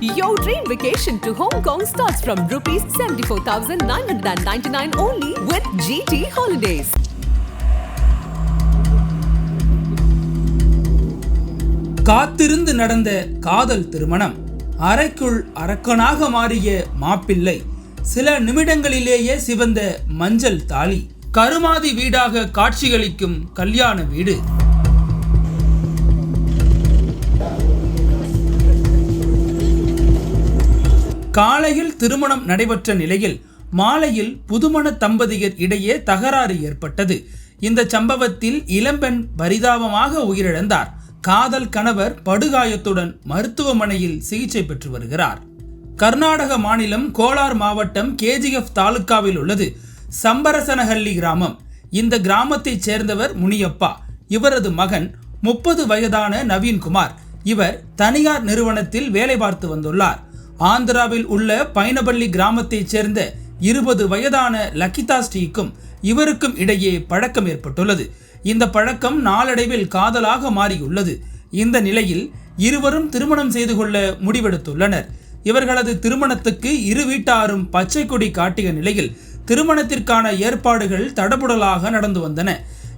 Your dream vacation to Hong Kong starts from rupees 74,999 only with GT Holidays. காத்திருந்து நடந்த காதல் திருமணம். அறைக்குள் அரக்கனாக மாறிய மாப்பிள்ளை. சில நிமிடங்களிலேயே சிவந்த மஞ்சள் தாலி. கருமாதி வீடாக காட்சியளிக்கும் கல்யாண வீடு. காலையில் திருமணம் நடைபெற்ற நிலையில் மாலையில் புதுமண தம்பதியர் இடையே தகராறு ஏற்பட்டது. இந்த சம்பவத்தில் இளம்பெண் பரிதாபமாக உயிரிழந்தார். காதல் கணவர் படுகாயத்துடன் மருத்துவமனையில் சிகிச்சை பெற்று வருகிறார். கர்நாடக மாநிலம் கோலார் மாவட்டம் கேஜிஎஃப் தாலுக்காவில் உள்ளது சம்பரசனஹள்ளி கிராமம். இந்த கிராமத்தைச் சேர்ந்தவர் முனியப்பா. இவரது மகன் முப்பது வயதான நவீன்குமார். இவர் தனியார் நிறுவனத்தில் வேலை பார்த்து வந்துள்ளார். ஆந்திராவில் உள்ள பைனபள்ளி கிராமத்தைச் சேர்ந்த இருபது வயதான லக்கிதா ஸ்ரீக்கும் இவருக்கும் இடையே பழக்கம் ஏற்பட்டுள்ளது. இந்த பழக்கம் நாளடைவில் காதலாக மாறியுள்ளது. இந்த நிலையில் இருவரும் திருமணம் செய்து கொள்ள முடிவெடுத்துள்ளனர். இவர்களது திருமணத்துக்கு இரு வீட்டாரும் பச்சை கொடி காட்டிய நிலையில் திருமணத்திற்கான ஏற்பாடுகள் தடபுடலாக நடந்து வந்தன.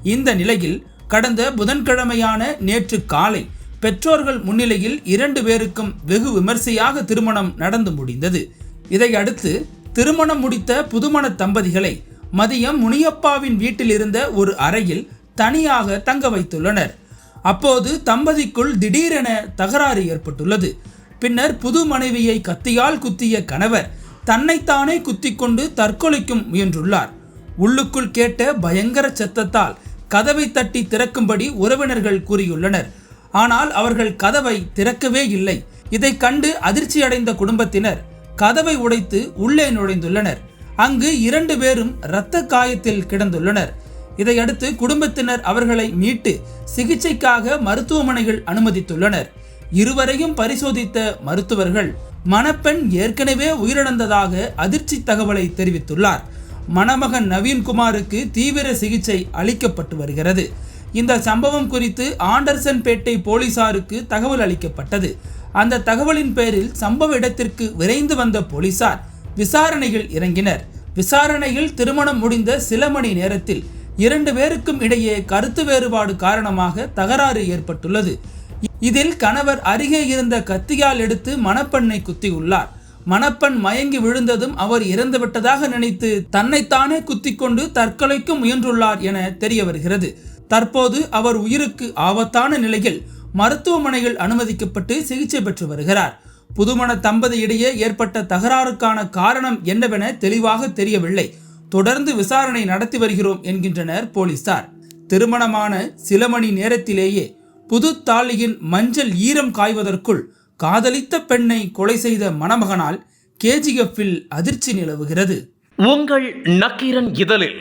இந்த நிலையில் கடந்த புதன்கிழமையான நேற்று காலை பெற்றோர்கள் முன்னிலையில் இரண்டு பேருக்கும் வெகு விமர்சையாக திருமணம் நடந்து முடிந்தது. இதையடுத்து திருமணம் முடித்த புதுமண தம்பதிகளை மதியம் முனியப்பாவின் வீட்டில் இருந்த ஒரு அறையில் தனியாக தங்க வைத்துள்ளனர். அப்போது தம்பதிக்குள் திடீரென தகராறு ஏற்பட்டுள்ளது. பின்னர் புது மனைவியை கத்தியால் குத்திய கணவர் தன்னைத்தானே குத்திக்கொண்டு தற்கொலைக்கும் முயன்றுள்ளார். உள்ளுக்குள் கேட்ட பயங்கர சத்தத்தால் கதவை தட்டி திறக்கும்படி உறவினர்கள் கூறியுள்ளனர். ஆனால் அவர்கள் கதவை திறக்கவே இல்லை. இதை கண்டு அதிர்ச்சியடைந்த குடும்பத்தினர் கதவை உடைத்து உள்ளே நுழைந்துள்ளனர். அங்கு இரண்டு பேரும் இரத்த காயத்தில் கிடந்துள்ளனர். இதையடுத்து குடும்பத்தினர் அவர்களை மீட்டு சிகிச்சைக்காக மருத்துவமனைகள் அனுமதித்துள்ளனர். இருவரையும் பரிசோதித்த மருத்துவர்கள் மணப்பெண் ஏற்கனவே உயிரிழந்ததாக அதிர்ச்சி தகவலை தெரிவித்துள்ளார். மணமகன் நவீன்குமாருக்கு தீவிர சிகிச்சை அளிக்கப்பட்டு வருகிறது. இந்த சம்பவம் குறித்து ஆண்டர்சன் பேட்டை போலீசாருக்கு தகவல் அளிக்கப்பட்டது. அந்த தகவலின் பேரில் சம்பவ இடத்திற்கு விரைந்து வந்த போலீசார் விசாரணையில் இறங்கினர். விசாரணையில் திருமணம் முடிந்த சில மணி நேரத்தில் இரண்டு பேருக்கும் இடையே கருத்து வேறுபாடு காரணமாக தகராறு ஏற்பட்டுள்ளது. இதில் கணவர் அருகே இருந்த கத்தியால் எடுத்து மணப்பெண்ணை குத்தியுள்ளார். மணப்பெண் மயங்கி விழுந்ததும் அவர் இறந்துவிட்டதாக நினைத்து தன்னைத்தானே குத்திக்கொண்டு தற்கொலைக்கு முயன்றுள்ளார் என தெரிய வருகிறது தற்போது அவர் உயிருக்கு ஆபத்தான நிலையில் மருத்துவமனையில் அனுமதிக்கப்பட்டு சிகிச்சை பெற்று வருகிறார். புதுமண தம்பதியிடையே ஏற்பட்ட தகராறுக்கான காரணம் என்னவென தெளிவாக தெரியவில்லை. தொடர்ந்து விசாரணை நடத்தி வருகிறோம் என்கின்றனர் போலீசார். திருமணமான சில மணி நேரத்திலேயே புது தாலியின் மஞ்சள் ஈரம் காய்வதற்குள் காதலித்த பெண்ணை கொலை செய்த மணமகனால் கேஜிஎஃப்பில் அதிர்ச்சி நிலவுகிறது. உங்கள் நக்கீரன் இதழில்